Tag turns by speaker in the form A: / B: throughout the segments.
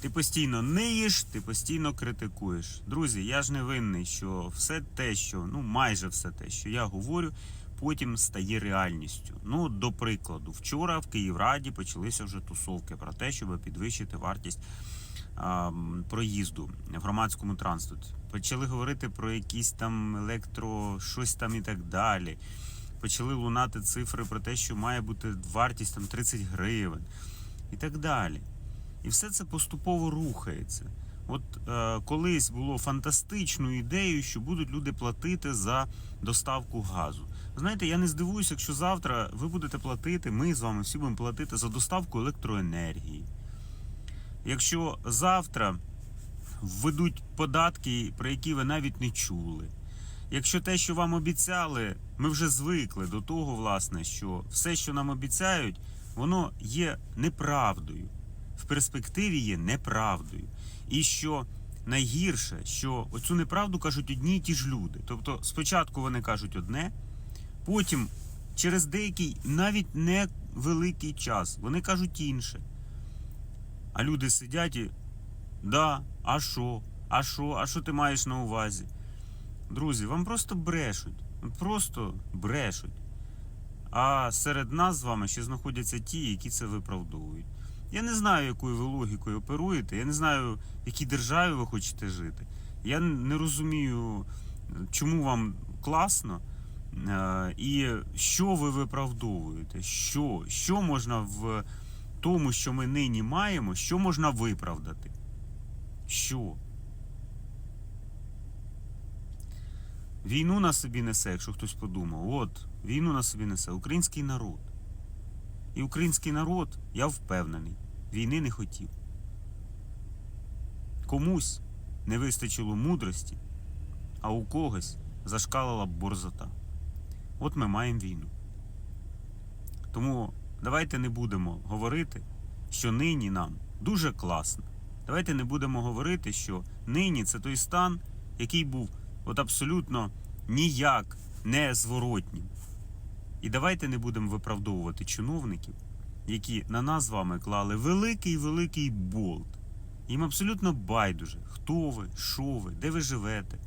A: Ти постійно ниєш, ти постійно критикуєш. Друзі, я ж не винний, що все те, що ну майже все те, що я говорю, потім стає реальністю. Ну, до прикладу, вчора в Київраді почалися вже тусовки про те, щоб підвищити вартість а, проїзду в громадському транспорті. Почали говорити про якісь там електро, щось там і так далі. Почали лунати цифри про те, що має бути вартість там 30 гривень і так далі. І все це поступово рухається. От е, колись було фантастичною ідеєю, що будуть люди платити за доставку газу. Знаєте, я не здивуюся, якщо завтра ви будете платити, ми з вами всі будемо платити за доставку електроенергії. Якщо завтра введуть податки, про які ви навіть не чули. Якщо те, що вам обіцяли, ми вже звикли до того, власне, що все, що нам обіцяють, воно є неправдою. В перспективі є неправдою. І що найгірше, що оцю неправду кажуть одні й ті ж люди. Тобто, спочатку вони кажуть одне, потім, через деякий навіть невеликий час, вони кажуть інше. А люди сидять і. Да, а що? А що? А що ти маєш на увазі? Друзі, вам просто брешуть. Просто брешуть. А серед нас з вами ще знаходяться ті, які це виправдовують. Я не знаю, якою ви логікою оперуєте. Я не знаю, в якій державі ви хочете жити. Я не розумію, чому вам класно е, і що ви виправдовуєте. Що? Що можна в тому, що ми нині маємо, що можна виправдати? Що? Війну на собі несе, якщо хтось подумав. От, війну на собі несе український народ. І український народ, я впевнений, війни не хотів. Комусь не вистачило мудрості, а у когось зашкалила борзота. От ми маємо війну. Тому давайте не будемо говорити, що нині нам дуже класно. Давайте не будемо говорити, що нині це той стан, який був от абсолютно ніяк не зворотнім. І давайте не будемо виправдовувати чиновників, які на нас з вами клали великий великий болт. Їм абсолютно байдуже, хто ви, що ви, де ви живете,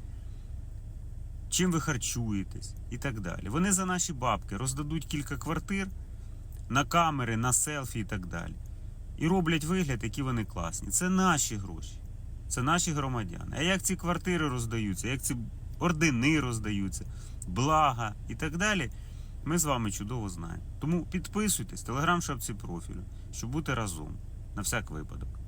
A: чим ви харчуєтесь і так далі. Вони за наші бабки роздадуть кілька квартир на камери, на селфі і так далі. І роблять вигляд, які вони класні. Це наші гроші, це наші громадяни. А як ці квартири роздаються, як ці ордени роздаються, блага і так далі, ми з вами чудово знаємо. Тому підписуйтесь, телеграм-шапці профілю, щоб бути разом на всяк випадок.